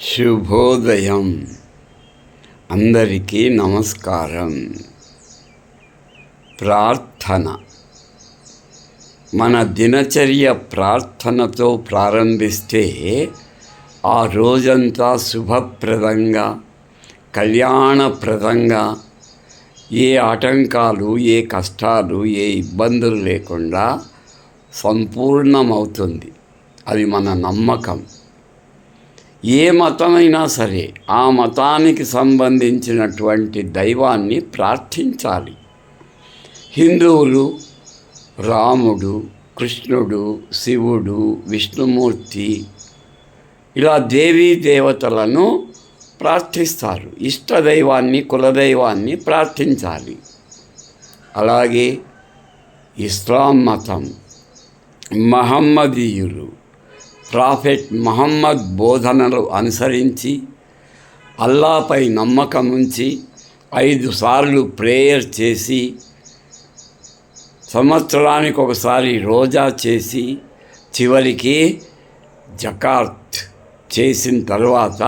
శుభోదయం. అందరికీ నమస్కారం. ప్రార్థన. మన దినచర్య ప్రార్థనతో ప్రారంభిస్తే ఆ రోజంతా శుభప్రదంగా కళ్యాణప్రదంగా ఏ ఆటంకాలు ఏ కష్టాలు ఏ ఇబ్బందులు లేకుండా సంపూర్ణమవుతుంది. అది మన నమ్మకం. ఏ మతమైనా సరే ఆ మతానికి సంబంధించినటువంటి దైవాన్ని ప్రార్థించాలి. హిందువులు రాముడు కృష్ణుడు శివుడు విష్ణుమూర్తి ఇలా దేవీ దేవతలను ప్రార్థిస్తారు. ఇష్ట దైవాన్ని కులదైవాన్ని ప్రార్థించాలి. అలాగే ఇస్లాం మతం మహమ్మదీయులు ప్రాఫెట్ మహమ్మద్ బోధనలు అనుసరించి అల్లాపై నమ్మకం ఉంచి ఐదు సార్లు ప్రేయర్ చేసి సంవత్సరానికి ఒకసారి రోజా చేసి చివరికి జకార్త్ చేసిన తర్వాత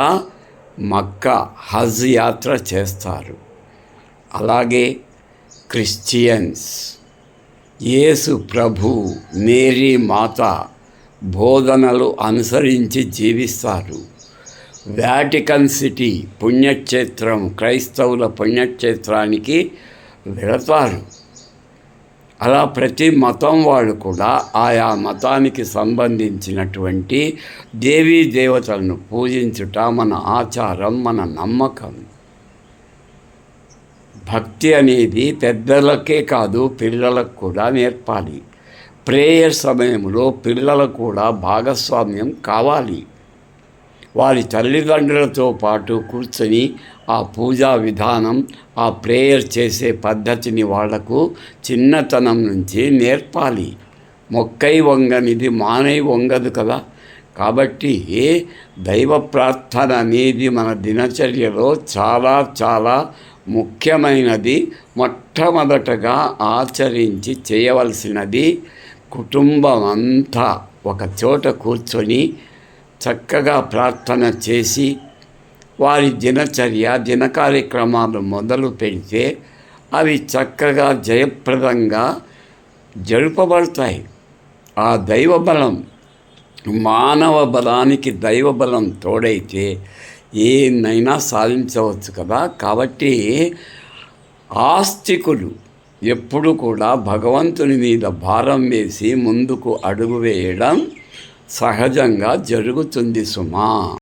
మక్కా హజ్ యాత్ర చేస్తారు. అలాగే క్రిస్టియన్స్ యేసు ప్రభు మేరీ మాత బోధనలు అనుసరించి జీవిస్తారు. వ్యాటికన్ సిటీ పుణ్యక్షేత్రం క్రైస్తవుల పుణ్యక్షేత్రానికి వెళతారు. అలా ప్రతి మతం వాళ్ళు కూడా ఆయా మతానికి సంబంధించినటువంటి దేవీ దేవతలను పూజించుట మన ఆచారం మన నమ్మకం. భక్తి అనేది పెద్దలకే కాదు పిల్లలకు కూడా నేర్పాలి. ప్రేయర్ సమయంలో పిల్లలకు కూడా భాగస్వామ్యం కావాలి. వారి తల్లిదండ్రులతో పాటు కూర్చొని ఆ పూజా విధానం ఆ ప్రేయర్ చేసే పద్ధతిని వాళ్ళకు చిన్నతనం నుంచి నేర్పాలి. మొక్కై వంగనిది మానై వంగదు కదా. కాబట్టి దైవ ప్రార్థన అనేది మన దినచర్యలో చాలా చాలా ముఖ్యమైనది. మొట్టమొదటగా ఆచరించి చేయవలసినది కుటుంబం అంతా ఒక చోట కూర్చొని చక్కగా ప్రార్థన చేసి వారి దినచర్య దిన కార్యక్రమాలు మొదలు పెడితే అవి చక్కగా జయప్రదంగా జరుపబడతాయి. ఆ దైవ బలం మానవ బలానికి దైవ బలం తోడైతే ఏనైనా సాధించవచ్చు కదా. కాబట్టి ఆస్తికులు ఎప్పుడు కూడా భగవంతుని మీద భారం వేసి ముందుకు అడుగు వేయడం సహజంగా జరుగుతుంది సుమా.